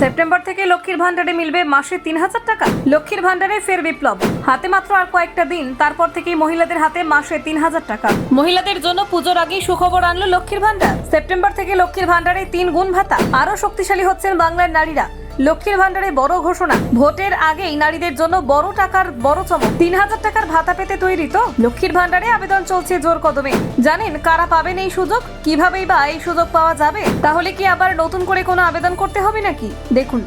September থেকে লক্ষ্মীর ভান্ডারে মিলবে মাসে তিন হাজার টাকা। লক্ষ্মীর ভান্ডারে ফের বিপ্লব। হাতে মাত্র আর কয়েকটা দিন, তারপর থেকেই মহিলাদের হাতে মাসে তিন হাজার টাকা। মহিলাদের জন্য পুজোর আগেই সুখবর আনলো লক্ষ্মীর ভান্ডার সেপ্টেম্বর থেকে লক্ষ্মীর ভান্ডারে তিন গুণ ভাতা। আরও শক্তিশালী হচ্ছেন বাংলার নারীরা। লক্ষ্মীর ভান্ডারে বড় ঘোষণা। ভোটের আগেই নারীদের জন্য বড় টাকার বড় চমক। তিন হাজার টাকার ভাতা পেতে তৈরি তো? লক্ষ্মীর ভান্ডারে আবেদন চলছে জোর কদমে। জানেন, কারা পাবেন এই সুযোগ? কিভাবেই বা এই সুযোগ পাওয়া যাবে? তাহলে কি আবার নতুন করে কোনো আবেদন করতে হবে নাকি? দেখুন,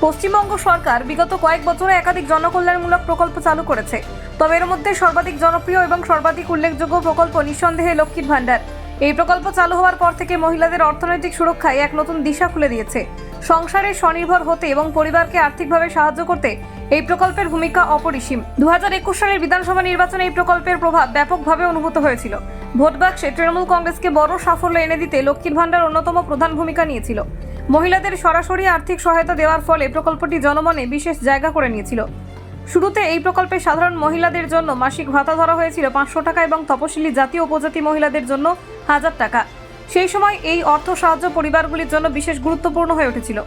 পশ্চিমবঙ্গ সরকার বিগত কয়েক বছরে একাধিক জনকল্যাণমূলক প্রকল্প চালু করেছে। তবে এর মধ্যে সর্বাধিক জনপ্রিয় এবং সর্বাধিক উল্লেখযোগ্য প্রকল্প নিঃসন্দেহে লক্ষ্মীর ভান্ডার এই প্রকল্প চালু হওয়ার পর থেকে মহিলাদের অর্থনৈতিক সুরক্ষায় এক নতুন দিশা খুলে দিয়েছে। সংসারে স্বনির্ভর হতে এবং পরিবারকে আর্থিকভাবে সাহায্য করতে এই প্রকল্পের ভূমিকা অপরিসীম। দু হাজার একুশ সালের বিধানসভা নির্বাচনে এই প্রকল্পের প্রভাব ব্যাপকভাবে অনুভূত হয়েছিল। ভোট বাক্সে তৃণমূল কংগ্রেসকে বড় সাফল্য এনে দিতে লক্ষ্মীর ভাণ্ডার অন্যতম প্রধান ভূমিকা নিয়েছিল। মহিলাদের সরাসরি আর্থিক সহায়তা দেওয়ার ফলে প্রকল্পটি জনমনে বিশেষ জায়গা করে নিয়েছিল। শুরুতে এই প্রকল্পে সাধারণ মহিলাদের জন্য মাসিক ভাতা ধরা হয়েছিল পাঁচশো টাকা এবং তপশিলি জাতি উপজাতি মহিলাদের জন্য হাজার টাকা। সেই সময় এই অর্থ সাহায্য পরিবারগুলির জন্য বিশেষ গুরুত্বপূর্ণ হয়ে উঠেছিল।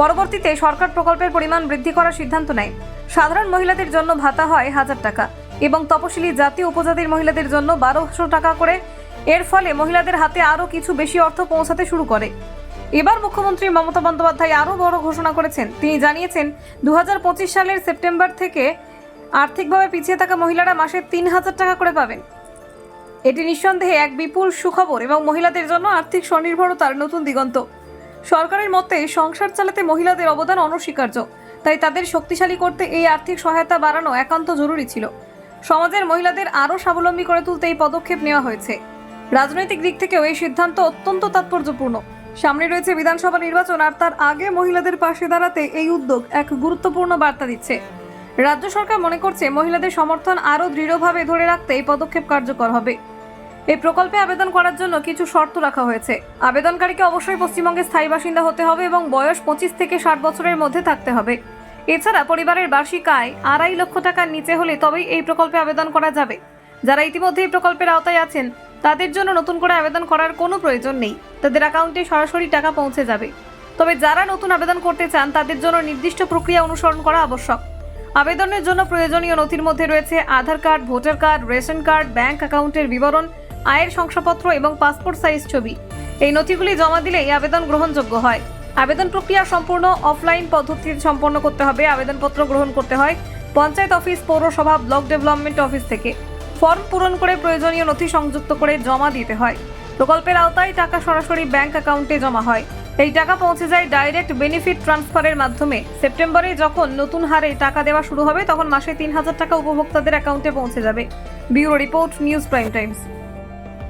পরবর্তীতে সরকার প্রকল্পের পরিমাণ বৃদ্ধি করার সিদ্ধান্ত নেয়। সাধারণ মহিলাদের জন্য ভাতা হয় হাজার টাকা এবং তপশিলি জাতি উপজাতির মহিলাদের জন্য বারোশো টাকা করে। এর ফলে মহিলাদের হাতে আরও কিছু বেশি অর্থ পৌঁছাতে শুরু করে। এবার মুখ্যমন্ত্রী মমতা বন্দ্যোপাধ্যায় আরও বড় ঘোষণা করেছেন। তিনি জানিয়েছেন দু হাজার পঁচিশ সালের সেপ্টেম্বর থেকে আর্থিকভাবে পিছিয়ে থাকা মহিলারা মাসে তিন হাজার টাকা করে পাবেন। এটি নিঃসন্দেহে এক বিপুল সুখবর এবং মহিলাদের জন্য আর্থিক স্বনির্ভরতার নতুন দিগন্ত। সরকারের মতে, সংসার চালাতে মহিলাদের অবদান অনস্বীকার্য, তাই তাদের শক্তিশালী করতে এই আর্থিক সহায়তা বাড়ানো একান্ত জরুরি ছিল। সমাজের মহিলাদের আরও স্বাবলম্বী করে তুলতে এই পদক্ষেপ নেওয়া হয়েছে। রাজনৈতিক দিক থেকেও এই সিদ্ধান্ত অত্যন্ত তাৎপর্যপূর্ণ। সামনে রয়েছে বিধানসভা নির্বাচন আর তার আগে মহিলাদের পাশে দাঁড়াতে এই উদ্যোগ এক গুরুত্বপূর্ণ বার্তা দিচ্ছে। রাজ্য সরকার মনে করছে মহিলাদের সমর্থন আরও দৃঢ়ভাবে ধরে রাখতে এই পদক্ষেপ কার্যকর হবে। এই প্রকল্পে আবেদন করার জন্য কিছু শর্ত রাখা হয়েছে। আবেদনকারীকে অবশ্যই পশ্চিমবঙ্গের স্থায়ী বাসিন্দা হতে হবে এবং বয়স পঁচিশ থেকে ষাট বছরের মধ্যে থাকতে হবে। এছাড়া পরিবারের বার্ষিক আয় আড়াই লক্ষ টাকার নিচে হলে তবেই এই প্রকল্পে আবেদন করা যাবে। যারা ইতিমধ্যে এই প্রকল্পের আওতায় আছেন তাদের জন্য নতুন করে আবেদন করার কোনো প্রয়োজন নেই। তাদের অ্যাকাউন্টে সরাসরি টাকা পৌঁছে যাবে। তবে যারা নতুন আবেদন করতে চান, তাদের জন্য নির্দিষ্ট প্রক্রিয়া অনুসরণ করা আবশ্যক। আবেদনের জন্য প্রয়োজনীয় নথির মধ্যে রয়েছে Aadhaar card, voter card, ration card, bank অ্যাকাউন্টের বিবরণ, আয়ের শংসাপত্র এবং পাসপোর্ট সাইজ ছবি। এই নথিগুলি জমা দিলে এই আবেদন গ্রহণযোগ্য হয়। আবেদন প্রক্রিয়া সম্পূর্ণ অফলাইন পদ্ধতিতে সম্পন্ন করতে হবে। আবেদনপত্র গ্রহণ করতে হয় পঞ্চায়েত অফিস, পৌরসভা, ব্লক ডেভেলপমেন্ট অফিস থেকে। ফর্ম পূরণ করে প্রয়োজনীয় নথি সংযুক্ত করে জমা দিতে হয়। প্রকল্পের আওতায় টাকা সরাসরি ব্যাংক অ্যাকাউন্টে জমা হয়। এই টাকা পৌঁছে যায় ডাইরেক্ট বেনিফিট ট্রান্সফারের মাধ্যমে। সেপ্টেম্বরে যখন নতুন হারে টাকা দেওয়া শুরু হবে, তখন মাসে তিন হাজার টাকা উপভোক্তাদের অ্যাকাউন্টে পৌঁছে যাবে। Bureau report, News Prime Times.